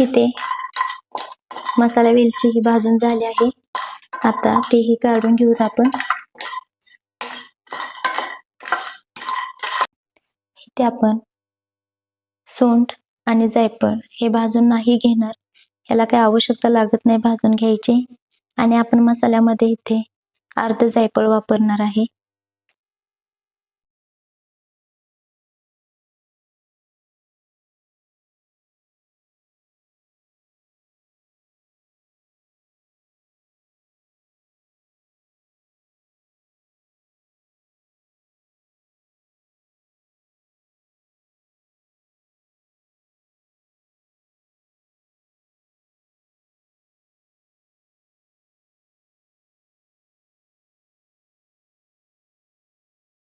इथे मसाला वेलची ही भाजून झाली आहे. आता तेही काढून घेऊत आपण इथे आपण सोंठ आणि जायफळ हे भाजून नाही घेणार. याला काही आवश्यकता लागत नाही भाजून घ्यायची. आणि आपण मसाल्यामध्ये इथे अर्ध जायफळ वापरणार आहे.